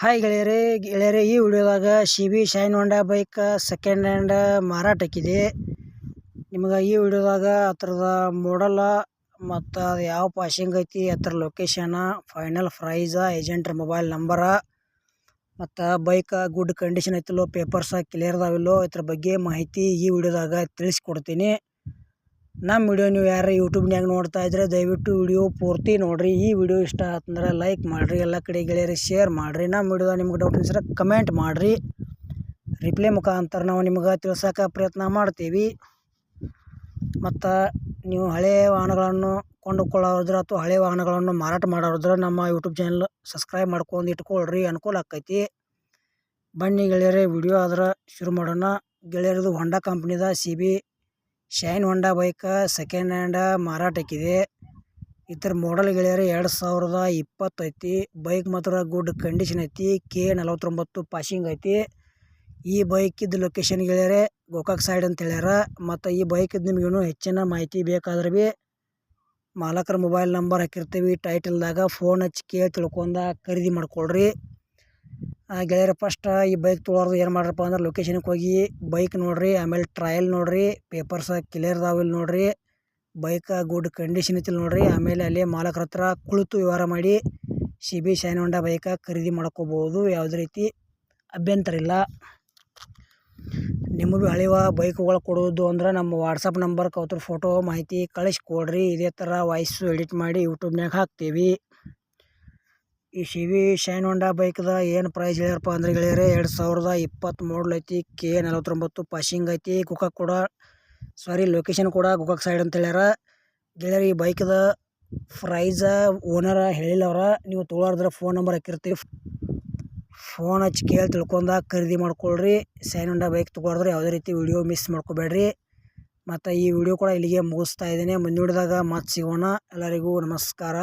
Hi ಗೆಳೆಯರೇ ಗೆಳೆಯರೇ, ಈ ವಿಡಿಯೋದಾಗ C B Shine Honda bike second hand ಮಾರಾಟಕ್ಕಿದೆ ನಿಮಗೆ ಈ ವಿಡಿಯೋದಾಗ ಅದ್ರದ ಮಾಡಲ್ಲ ಮತ್ತು ಅದು ಯಾವ ಪಾಶಿಂಗ್ ಐತಿ ಅದ್ರ ಲೊಕೇಶನ ಫೈನಲ್ ಪ್ರೈಸ ಏಜೆಂಟ್ರ ಮೊಬೈಲ್ ನಂಬರ ಮತ್ತು ಬೈಕ್ ಗುಡ್ ಕಂಡೀಷನ್ ಐತಿಲ್ಲೋ ಪೇಪರ್ಸ ಕ್ಲಿಯರ್ ಅದಾವಿಲ್ಲೋ, ಇದ್ರ ಬಗ್ಗೆ ಮಾಹಿತಿ ಈ ವಿಡಿಯೋದಾಗ ತಿಳಿಸ್ಕೊಡ್ತೀನಿ. ನಮ್ಮ ವಿಡಿಯೋ ನೀವು ಯಾರು ಯೂಟ್ಯೂಬ್ನ್ಯಾಗ ನೋಡ್ತಾ ಇದ್ರೆ ದಯವಿಟ್ಟು ವಿಡಿಯೋ ಪೂರ್ತಿ ನೋಡಿರಿ. ಈ ವಿಡಿಯೋ ಇಷ್ಟ ಆತಂದ್ರೆ ಲೈಕ್ ಮಾಡಿರಿ, ಎಲ್ಲ ಕಡೆ ಗೆಳೆಯರಿಗೆ ಶೇರ್ ಮಾಡಿರಿ. ನಮ್ಮ ವಿಡಿಯೋ ನಿಮ್ಗೆ ಡೌಟ್ ಅನ್ಸಿದ್ರೆ ಕಮೆಂಟ್ ಮಾಡಿರಿ. ರಿಪ್ಲೈ ಮುಖಾಂತರ ನಾವು ನಿಮ್ಗೆ ತಿಳ್ಸೋಕೆ ಪ್ರಯತ್ನ ಮಾಡ್ತೀವಿ. ಮತ್ತು ನೀವು ಹಳೆಯ ವಾಹನಗಳನ್ನು ಕೊಂಡುಕೊಳ್ಳೋದ್ರ ಅಥವಾ ಹಳೆಯ ವಾಹನಗಳನ್ನು ಮಾರಾಟ ಮಾಡೋದ್ರ ನಮ್ಮ ಯೂಟ್ಯೂಬ್ ಚಾನಲ್ ಸಬ್ಸ್ಕ್ರೈಬ್ ಮಾಡ್ಕೊಂಡು ಇಟ್ಕೊಳ್ರಿ, ಅನುಕೂಲ ಆಕೈತಿ. ಬನ್ನಿ ಗೆಳೆಯರೇ, ವಿಡಿಯೋ ಆದ್ರೆ ಶುರು ಮಾಡೋಣ. ಗೆಳೆಯರದು ಹೊಂಡಾ ಕಂಪ್ನಿದ C B Shine Honda bike second hand ಮಾರಾಟಕ್ಕಿದೆ ಇದರ ಮಾಡಲ್ ಗೆಳೆಯರೆ ಎರಡು ಸಾವಿರದ ಇಪ್ಪತ್ತು ಐತಿ. ಬೈಕ್ ಮಾತ್ರ ಗುಡ್ ಕಂಡೀಷನ್ ಐತಿ. ಕೆ ನಲವತ್ತೊಂಬತ್ತು ಪಾಸಿಂಗ್ ಐತಿ. ಈ ಬೈಕಿದ್ದು ಲೊಕೇಶನ್ ಗೆಳೆಯರೆ, ಗೋಕಾಕ್ ಸೈಡ್ ಅಂತ ಹೇಳ್ಯಾರ. ಮತ್ತು ಈ ಬೈಕಿದ್ದು ನಿಮ್ಗೆ ಇನ್ನೂ ಹೆಚ್ಚಿನ ಮಾಹಿತಿ ಬೇಕಾದ್ರೆ ಭೀ ಮಾಲಕರ ಮೊಬೈಲ್ ನಂಬರ್ ಹಾಕಿರ್ತೀವಿ. ಟೈಟಲ್ದಾಗ ಫೋನ್ ಹಚ್ಚಿ ಕೇಳಿ ತಿಳ್ಕೊಂಡ ಖರೀದಿ ಮಾಡ್ಕೊಳ್ರಿ. ಗೆಳೆಯರ ಫಸ್ಟ್ ಈ ಬೈಕ್ ತೊಗೊಳೋರು ಏನು ಮಾಡ್ರಪ್ಪ ಅಂದ್ರೆ ಲೊಕೇಶನ್ಗೆ ಹೋಗಿ ಬೈಕ್ ನೋಡ್ರಿ, ಆಮೇಲೆ ಟ್ರಯಲ್ ನೋಡ್ರಿ ಪೇಪರ್ಸ್ ಕ್ಲಿಯರ್ ಅದಾವಿಲ್ಲ ನೋಡ್ರಿ ಬೈಕ ಗುಡ್ ಕಂಡೀಷನ್ ಐತಿಲ್ಲ ನೋಡ್ರಿ, ಆಮೇಲೆ ಅಲ್ಲೇ ಮಾಲಕರ ಹತ್ರ ಕುಳಿತು ವ್ಯವಹಾರ ಮಾಡಿ ಸಿ ಬಿ ಶೈನ್ ಹೊಂಡ ಬೈಕ ಖರೀದಿ ಮಾಡ್ಕೋಬೋದು, ಯಾವುದೇ ರೀತಿ ಅಭ್ಯಂತರ ಇಲ್ಲ. ನಿಮಗೆ ಹಳೆವ ಬೈಕ್ಗಳು ಕೊಡೋದು ಅಂದ್ರೆ ನಮ್ಮ ವಾಟ್ಸಪ್ ನಂಬರ್ ಅವ್ರ ಫೋಟೋ ಮಾಹಿತಿ ಕಳಿಸ್ಕೊಡ್ರಿ ಇದೇ ಥರ ವಾಯ್ಸು ಎಡಿಟ್ ಮಾಡಿ ಯೂಟ್ಯೂಬ್ನಾಗ ಹಾಕ್ತೀವಿ. ಈ ಸಿ ವಿ ಶೈನ್ ಹೊಂಡಾ ಬೈಕ್ದ ಏನು ಪ್ರೈಸ್ ಹೇಳ್ಯಾರಪ್ಪ ಅಂದ್ರೆ ಗೆಳೆಯರೆ, ಎರಡು ಸಾವಿರದ ಇಪ್ಪತ್ತು ಮಾಡಲ್ ಐತಿ ಕೆ ನಲವತ್ತೊಂಬತ್ತು ಪಾಸಿಂಗ್ ಐತಿ. ಗೋಕಾಕ್ ಕೂಡ ಸಾರಿ ಲೊಕೇಶನ್ ಕೂಡ ಗೋಕಾಕ್ ಸೈಡ್ ಅಂತ ಹೇಳ್ಯಾರ. ಗೆಳೆಯರ, ಈ ಬೈಕ್ದ ಪ್ರೈಸ ಓನರ ಹೇಳಿಲ್ಲ ಅವ್ರ. ನೀವು ತೊಗೊಳಾರ್ದ್ರೆ ಫೋನ್ ನಂಬರ್ ಹಾಕಿರ್ತೀವಿ. ಫೋನ್ ಹಚ್ಚಿ ಕೇಳಿ ತಿಳ್ಕೊಂಡ ಖರೀದಿ ಮಾಡ್ಕೊಳ್ರಿ. ಶೈನ್ ಹೊಂಡಾ ಬೈಕ್ ತೊಗೊಳಿದ್ರೆ ಯಾವುದೇ ರೀತಿ ವಿಡಿಯೋ ಮಿಸ್ ಮಾಡ್ಕೋಬೇಡ್ರಿ. ಮತ್ತು ಈ ವಿಡಿಯೋ ಕೂಡ ಇಲ್ಲಿಗೆ ಮುಗಿಸ್ತಾ ಇದ್ದೀನಿ. ಮುಂದಿನ ವಿಡಿಯೋದಾಗ ಮತ್ತೆ ಸಿಗೋಣ. ಎಲ್ಲರಿಗೂ ನಮಸ್ಕಾರ.